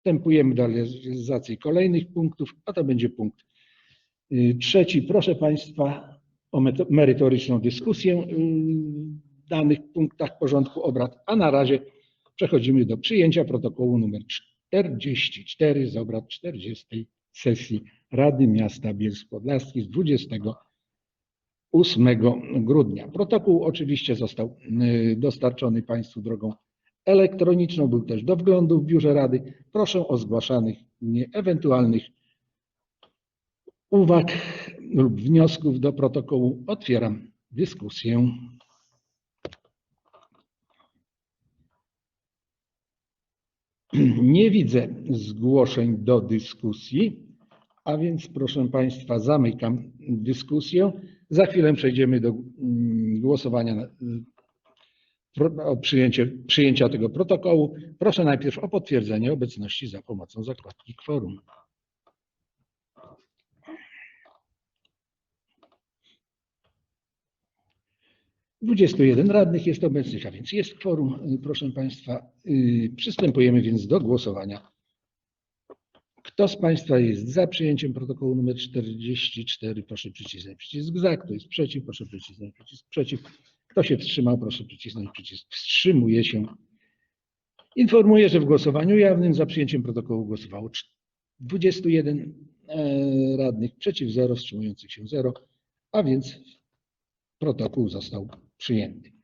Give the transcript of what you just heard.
Przystępujemy do realizacji kolejnych punktów, a to będzie punkt y, trzeci. Proszę Państwa o merytoryczną dyskusję y, w danych punktach porządku obrad, a na razie przechodzimy do przyjęcia protokołu numer 44 z obrad 40 sesji Rady Miasta Bielsk Podlaski z 28 grudnia. Protokół oczywiście został y, dostarczony Państwu drogą elektroniczną, był też do wglądu w biurze Rady. Proszę o zgłaszanych ewentualnych uwag lub wniosków do protokołu. Otwieram dyskusję. Nie widzę zgłoszeń do dyskusji, a więc proszę Państwa, zamykam dyskusję. Za chwilę przejdziemy do mm, głosowania o przyjęcie, przyjęcia tego protokołu. Proszę najpierw o potwierdzenie obecności za pomocą zakładki kworum. Dwudziestu jeden radnych jest obecnych, a więc jest kworum. Proszę Państwa, y, przystępujemy więc do głosowania. Kto z Państwa jest za przyjęciem protokołu nr 44, proszę przycisnąć przycisk za. Kto jest przeciw, proszę przycisnąć przycisk przeciw. Kto się wstrzymał, proszę przycisnąć przycisk wstrzymuje się. Informuję, że w głosowaniu jawnym za przyjęciem protokołu głosowało cz- 21 e, radnych, przeciw 0, wstrzymujących się 0, a więc protokół został przyjęty.